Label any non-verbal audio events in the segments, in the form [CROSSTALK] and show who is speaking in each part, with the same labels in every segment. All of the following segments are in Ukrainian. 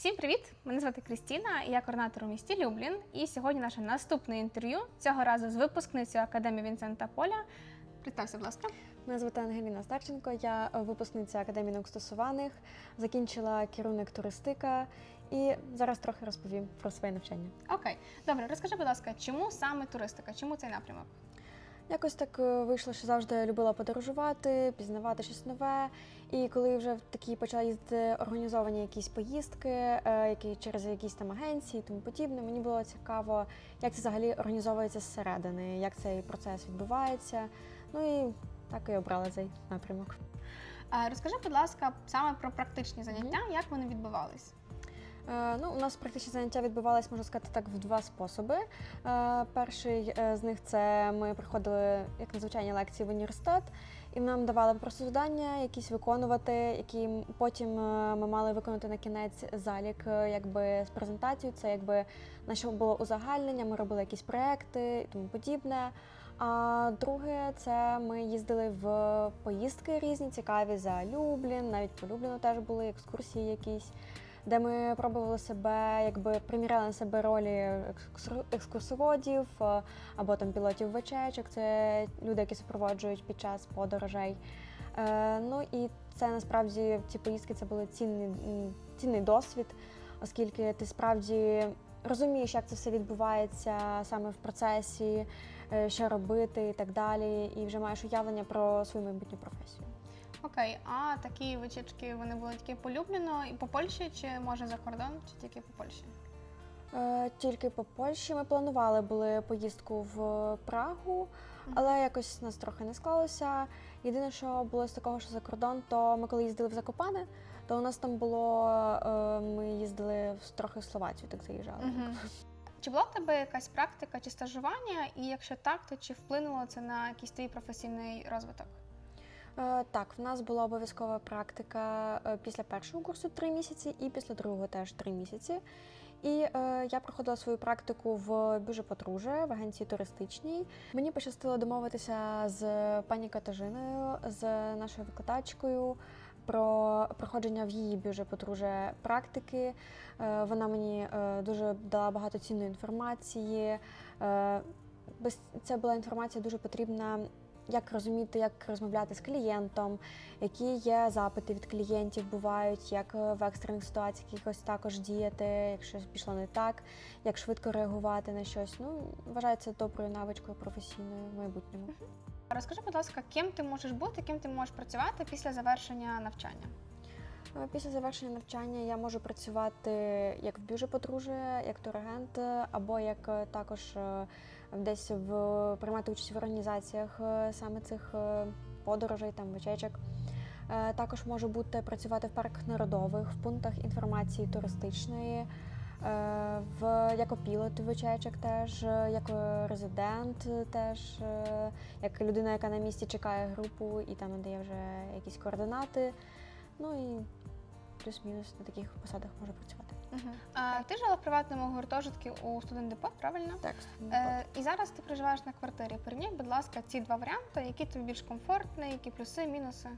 Speaker 1: Всім привіт! Мене звати Крістіна, я координатор у місті Люблін. І сьогодні наше наступне інтерв'ю цього разу з випускницею академії Вінсента Поля. Представся, будь ласка.
Speaker 2: Мене звати Ангеліна Старченко, я випускниця Академії наук стосуваних, закінчила керівник туристика і зараз трохи розповім про своє навчання.
Speaker 1: Окей, добре, розкажи, будь ласка, чому саме туристика? Чому цей напрямок?
Speaker 2: Якось так е, вийшло, що завжди любила подорожувати, пізнавати щось нове. І коли вже такі почала їздити організовані якісь поїздки, е, які через якісь там агенції і тому подібне, мені було цікаво, як це взагалі організовується зсередини, як цей процес відбувається. Ну і так і обрала цей напрямок.
Speaker 1: Розкажи, будь ласка, саме про практичні заняття, як вони відбувались?
Speaker 2: Е, Ну, у нас практичні заняття відбувалися, можна сказати, так в два способи. Е, Перший е, з них це ми приходили як на звичайні лекції в університет, і нам давали просто завдання, якісь виконувати, які потім ми мали виконати на кінець залік, якби з презентацією. Це якби наше було узагальнення, ми робили якісь проекти і тому подібне. А друге, це ми їздили в поїздки різні, цікаві за Люблін, навіть по Любліну теж були екскурсії якісь де ми пробували себе, якби приміряли на себе ролі екскурс- екскурсоводів е, або там пілотів вечечок. Це люди, які супроводжують під час подорожей. Е, Ну і це насправді ці поїздки це були цінний, цінний досвід, оскільки ти справді розумієш, як це все відбувається саме в процесі, е, що робити і так далі, і вже маєш уявлення про свою майбутню професію.
Speaker 1: Окей, а такі вечірки вони були тільки полюблено і по Польщі, чи може за кордон, чи тільки по Польщі?
Speaker 2: Е, Тільки по Польщі ми планували були поїздку в Прагу, але якось нас трохи не склалося. Єдине, що було з такого, що за кордон, то ми коли їздили в Закопане, то у нас там було е, ми їздили в трохи в Словаччину, так заїжджали.
Speaker 1: Мгм. Чи була в тебе якась практика чи стажування? І якщо так, то чи вплинуло це на якийсь твій професійний розвиток?
Speaker 2: Е, Так, в нас була обов'язкова практика е, після першого курсу три місяці і після другого теж три місяці. І е, я проходила свою практику в бюже Подружжя в агенції туристичній. Мені пощастило домовитися з пані Катажиною, з нашою викладачкою. Про проходження в її бюже подружжя практики. Е, Вона мені е, дуже дала багато цінної інформації. Е, це була інформація дуже потрібна як розуміти, як розмовляти з клієнтом, які є запити від клієнтів бувають, як е, в екстрених ситуаціях якось також діяти, якщо пішло не так, як швидко реагувати на щось. Ну, вважається доброю навичкою професійною в майбутньому.
Speaker 1: Розкажи, будь ласка, ким ти можеш бути, ким ти можеш працювати після завершення навчання?
Speaker 2: Е, Після завершення навчання я можу працювати як в бюже подружжя, як турагент, е, або як е, також десь в приймати участь в організаціях саме цих подорожей, там вечечок. Також можу бути працювати в парках народових, в пунктах інформації туристичної, в як опілот вечечок теж, як резидент теж, як людина, яка на місці чекає групу і там надає вже якісь координати. Ну і плюс-мінус на таких посадах можу працювати.
Speaker 1: А, ти жила в приватному гуртожитку у студент депо, правильно?
Speaker 2: Так,
Speaker 1: Е, і зараз ти проживаєш на квартирі. Порівняй, будь ласка, ці два варіанти, які тобі більш комфортні, які плюси, мінуси.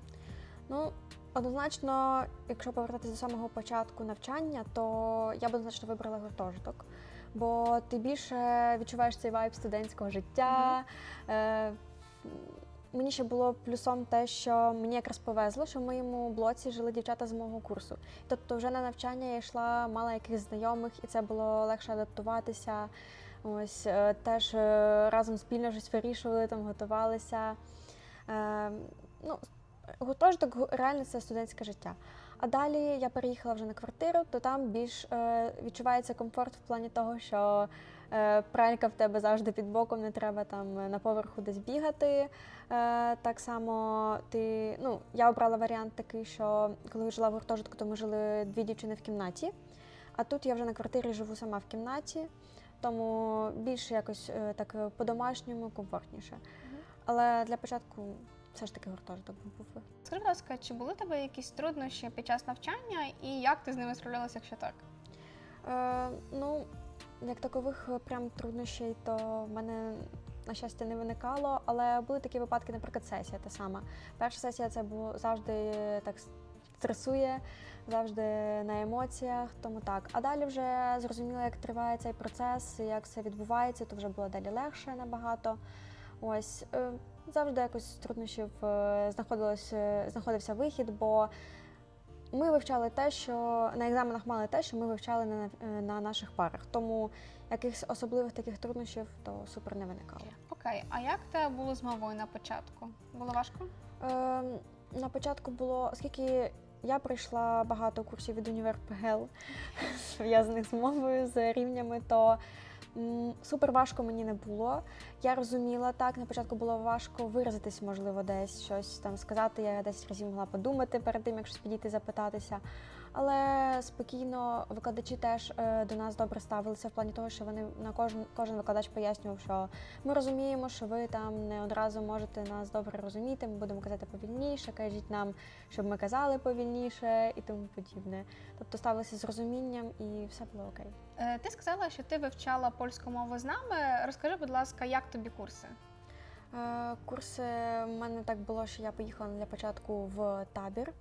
Speaker 2: ну однозначно, якщо повертатися до самого початку навчання, то я б однозначно вибрала гуртожиток, бо ти більше відчуваєш цей вайб студентського життя. Е, Мені ще було плюсом те, що мені якраз повезло, що в моєму блоці жили дівчата з мого курсу. Тобто, вже на навчання я йшла, мала якихось знайомих, і це було легше адаптуватися. Ось е, теж е, разом спільно щось вирішували, там готувалися. Е, ну, гуртожиток реально це студентське життя. А далі я переїхала вже на квартиру, то там більш е, відчувається комфорт в плані того, що пралька в тебе завжди під боком, не треба там е, на поверху десь бігати. Е, так само ти, ну, я обрала варіант такий, що коли жила в гуртожитку, то ми жили дві дівчини в кімнаті. А тут я вже на квартирі живу сама в кімнаті, тому більше якось е, так е, по-домашньому, комфортніше. Але для початку все ж таки гуртожиток був.
Speaker 1: Скажи, будь ласка, чи були у тебе якісь труднощі під час навчання, і як ти з ними справлялася, якщо так?
Speaker 2: Е, ну, як такових е, прям труднощей, то в мене, на щастя, не виникало, але були такі випадки, наприклад, сесія та сама. Перша сесія це було завжди так стресує, завжди на емоціях, тому так. А далі вже зрозуміло, як триває цей процес, як все відбувається, то вже було далі легше набагато. Ось е, завжди якось труднощів е, знаходилось, знаходився вихід, бо ми вивчали те, що на екзаменах мали те, що ми вивчали на, е, на наших парах. Тому якихось особливих таких труднощів то супер не виникало.
Speaker 1: Окей, а як те було з мовою на початку? Було важко?
Speaker 2: Е, на початку було, оскільки я пройшла багато курсів від універ ПГЛ, зв'язаних з мовою, з рівнями, то супер важко мені не було. Я розуміла так. На початку було важко виразитись, можливо, десь щось там сказати. Я 10 разів могла подумати перед тим, як щось підійти запитатися. Але спокійно викладачі теж е, до нас добре ставилися в плані того, що вони на кожен кожен викладач пояснював, що ми розуміємо, що ви там не одразу можете нас добре розуміти. Ми будемо казати повільніше, кажіть нам, щоб ми казали повільніше і тому подібне. Тобто ставилися з розумінням і все було окей.
Speaker 1: Е, Ти сказала, що ти вивчала польську мову з нами. Розкажи, будь ласка, як тобі курси?
Speaker 2: Е, Курси в мене так було, що я поїхала для початку в табір.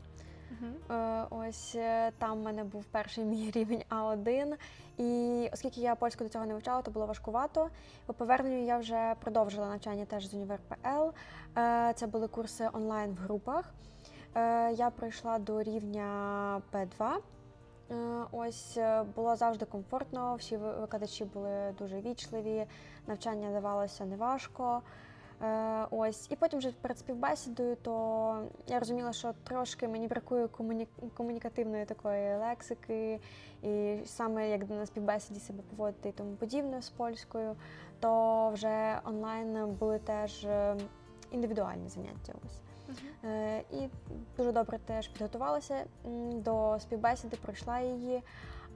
Speaker 2: Е, Ось е, там в мене був перший мій [LAUGHS] рівень А1. І оскільки я польську до цього не вивчала, то було важкувато. По поверненню я вже продовжила навчання теж з універ ПЛ. Е, Це були курси онлайн в групах. Я пройшла до рівня П2. Е, Ось було завжди комфортно, всі викладачі були дуже вічливі, навчання давалося неважко. Е, Ось, і потім вже перед співбесідою, то я розуміла, що трошки мені бракує комуні... комунікативної такої лексики, і саме як на співбесіді себе поводити і тому подібне з польською, то вже онлайн були теж е, індивідуальні заняття. Ось. Е, І дуже добре теж підготувалася до співбесіди, пройшла її.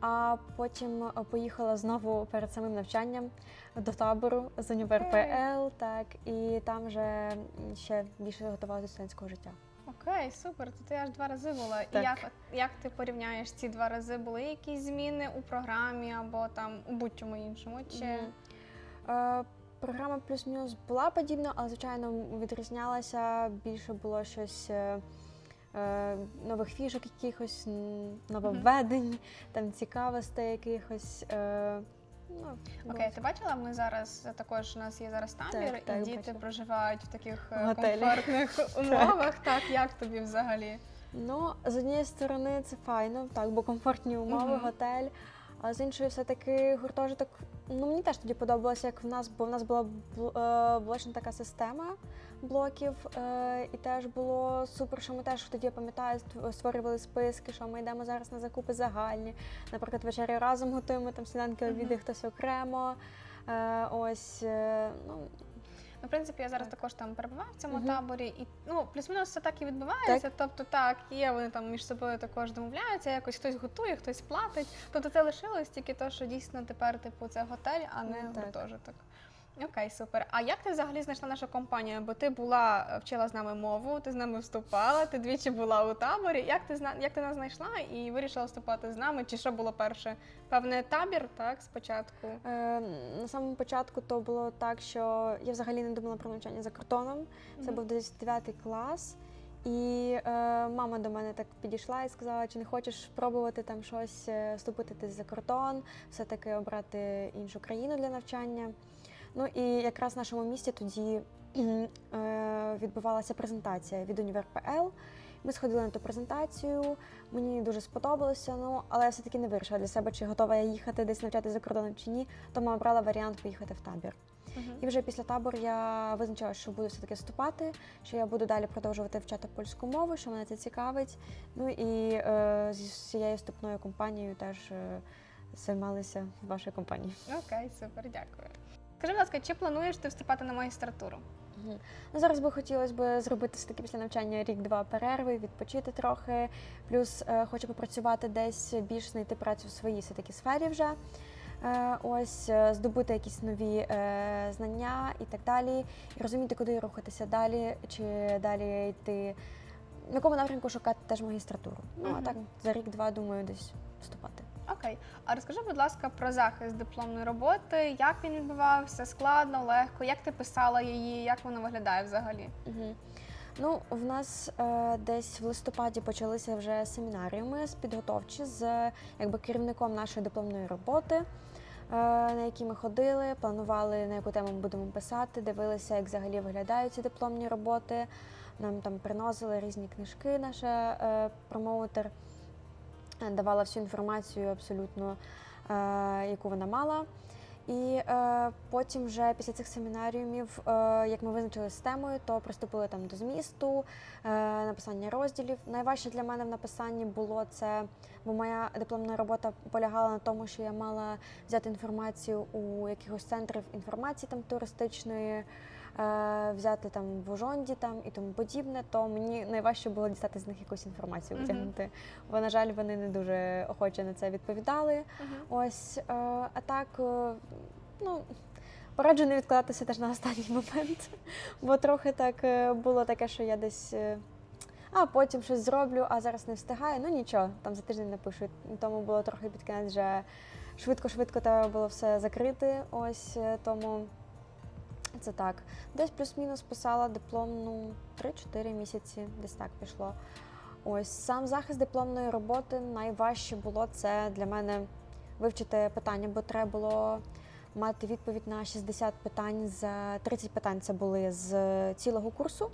Speaker 2: А потім е, поїхала знову перед самим навчанням до табору з універ. ПЛ, так і там вже ще більше готувалася до студентського життя.
Speaker 1: Окей, супер. То ти аж два рази була. І як, як ти порівняєш ці два рази? Були якісь зміни у програмі або там у будь-чому іншому? Чи
Speaker 2: Мгм. Е, Програма плюс-мінус була подібна, але звичайно відрізнялася. Більше було щось е, нових фішок, якихось нововведень, там цікавостей якихось. Е, ну,
Speaker 1: окей, ти бачила? Ми зараз також у нас є зараз табір,
Speaker 2: Так, так,
Speaker 1: і діти
Speaker 2: бачу.
Speaker 1: проживають в таких е,
Speaker 2: Готелі.
Speaker 1: комфортних [LAUGHS] умовах. Так, як тобі взагалі?
Speaker 2: Ну, з однієї сторони це файно, так, бо комфортні умови,
Speaker 1: Мгм.
Speaker 2: готель. А з іншої, все-таки гуртожиток. Ну мені теж тоді подобалося, як в нас, бо в нас була е, блочна така система блоків, е, і теж було супер, що ми теж тоді я пам'ятаю, створювали списки, що ми йдемо зараз на закупи загальні. Наприклад, вечері разом готуємо там сніданки, обіди, хтось окремо. Е, ось е, ну
Speaker 1: Ну, в принципі, я зараз
Speaker 2: Так.
Speaker 1: також там перебуваю в цьому
Speaker 2: угу.
Speaker 1: таборі, і ну плюс-мінус все так і відбувається. Тобто, так, є вони там між собою також домовляються, якось хтось готує, хтось платить. Тобто це лишилось тільки то, що дійсно тепер типу це готель, а не
Speaker 2: Ну, так.
Speaker 1: гуртожиток. Окей, супер. А як ти взагалі знайшла нашу компанію? Бо ти була е, вчила з нами мову, ти з нами вступала, ти двічі була у таборі. Як ти як ти нас знайшла і вирішила вступати з нами? Чи що було перше? Певне табір, так, спочатку.
Speaker 2: Е, на самому початку то було так, що я взагалі не думала про навчання за кордоном. Це був десь 9 клас. І е, мама до мене так підійшла і сказала, чи не хочеш спробувати там щось е, вступити за кордон, все-таки обрати іншу країну для навчання. Ну і якраз в нашому місті тоді е, відбувалася презентація від універ ПЛ. Ми сходили на ту презентацію, мені дуже сподобалося, ну але я все-таки не вирішила для себе, чи готова я їхати десь навчати за кордоном чи ні. Тому обрала варіант поїхати в табір.
Speaker 1: Мгм.
Speaker 2: І вже після табору я визначила, що буду все-таки вступати, що я буду далі продовжувати вчати польську мову, що мене це цікавить. Ну і е, зі всією вступною компанією теж е, займалися в вашій компанії.
Speaker 1: Окей, супер, дякую. Скажи, будь ласка, чи плануєш ти вступати на магістратуру?
Speaker 2: Ну, зараз би хотілося б зробити все-таки після навчання рік-два перерви, відпочити трохи. Плюс е, хочу попрацювати десь більш знайти працю в своїй все-таки сфері вже. Е, ось е, здобути якісь нові е, знання і так далі, і розуміти, куди рухатися далі, чи далі йти, в якому напрямку шукати теж магістратуру. Ну а так за рік-два думаю десь вступати.
Speaker 1: Окей. А розкажи, будь ласка, про захист дипломної роботи. Як він відбувався? Складно, легко? Як ти писала її? Як вона виглядає взагалі?
Speaker 2: Угу. Ну, в нас е, десь в листопаді почалися вже семінаріуми з підготовчі з якби керівником нашої дипломної роботи, е, на які ми ходили, планували на яку тему ми будемо писати, дивилися, як взагалі виглядають ці дипломні роботи. Нам там приносили різні книжки, наша е, промоутер давала всю інформацію абсолютно, е, яку вона мала. І е, потім, вже після цих семінаріумів, е, як ми визначили з темою, то приступили там до змісту, е, написання розділів. Найважче для мене в написанні було це, бо моя дипломна робота полягала на тому, що я мала взяти інформацію у якихось центрів інформації там туристичної, е, взяти там в Ужонді там і тому подібне. То мені найважче було дістати з них якусь інформацію, витягнути. Бо, на жаль, вони не дуже охоче на це відповідали. Ось, е, а так, е, ну, пораджу не відкладатися теж на останній момент, бо трохи так е, було таке, що я десь. е, А потім щось зроблю, а зараз не встигаю. Ну нічого, там за тиждень напишу. Тому було трохи під кінець вже швидко-швидко треба було все закрити. Ось е, тому це так. Десь плюс-мінус писала дипломну 3-4 місяці, десь так пішло. Ось сам захист дипломної роботи найважче було це для мене вивчити питання, бо треба було мати відповідь на 60 питань з 30 питань це були з цілого курсу,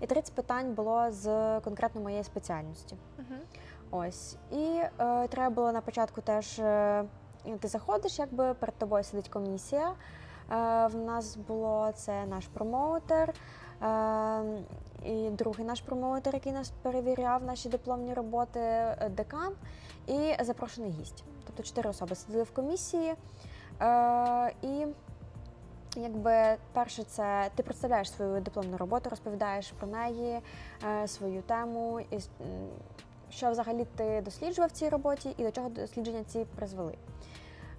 Speaker 2: і 30 питань було з конкретно моєї спеціальності.
Speaker 1: Мгм.
Speaker 2: Ось. І е, треба було на початку теж. Е, ти заходиш, якби перед тобою сидить комісія. Е, в нас було це наш промоутер. Е, і другий наш промоутер, який нас перевіряв наші дипломні роботи, е, декан і запрошений гість. Тобто чотири особи сиділи в комісії. І якби перше, це ти представляєш свою дипломну роботу, розповідаєш про неї, свою тему, і що взагалі ти досліджував в цій роботі і до чого дослідження ці призвели.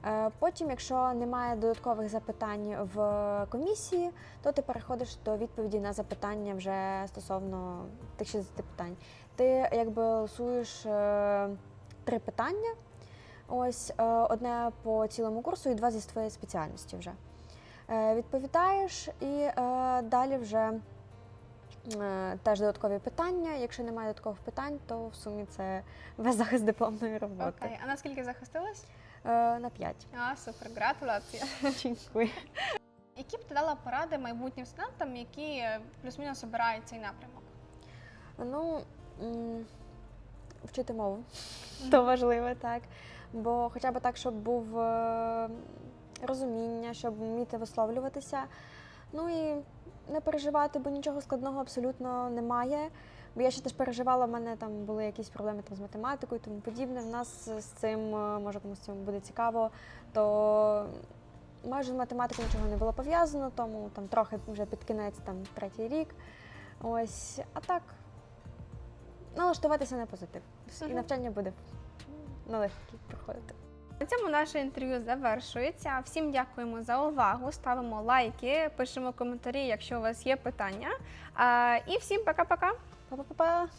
Speaker 2: Е, Потім, якщо немає додаткових запитань в комісії, то ти переходиш до відповіді на запитання вже стосовно тих 60 питань. Ти якби голосуєш е, три питання. Ось е, одне по цілому курсу і два зі своєї спеціальності вже. Відповідаєш і далі вже теж додаткові питання. Якщо немає додаткових питань, то в сумі це [LAUGHS] весь захист дипломної роботи.
Speaker 1: Окей. А наскільки захистилась?
Speaker 2: Е, На 5.
Speaker 1: А, супер, гратуляція.
Speaker 2: Дякую.
Speaker 1: Які б ти дала поради майбутнім студентам, які плюс-мінус обирають цей напрямок?
Speaker 2: Ну, вчити мову. То важливо, так. Бо хоча б так, щоб був е, розуміння, щоб вміти висловлюватися. Ну і не переживати, бо нічого складного абсолютно немає. Бо я ще теж переживала, в мене там були якісь проблеми там, з математикою і тому подібне. В нас з цим, е, може комусь цим буде цікаво, то майже з математикою нічого не було пов'язано, тому там трохи вже під кінець, там третій рік. Ось, а так, налаштуватися на позитив. І навчання буде налегкі проходити.
Speaker 1: На цьому наше інтерв'ю завершується. Всім дякуємо за увагу. Ставимо лайки, пишемо коментарі, якщо у вас є питання. І всім пока-пока.
Speaker 2: 빠바빠빠.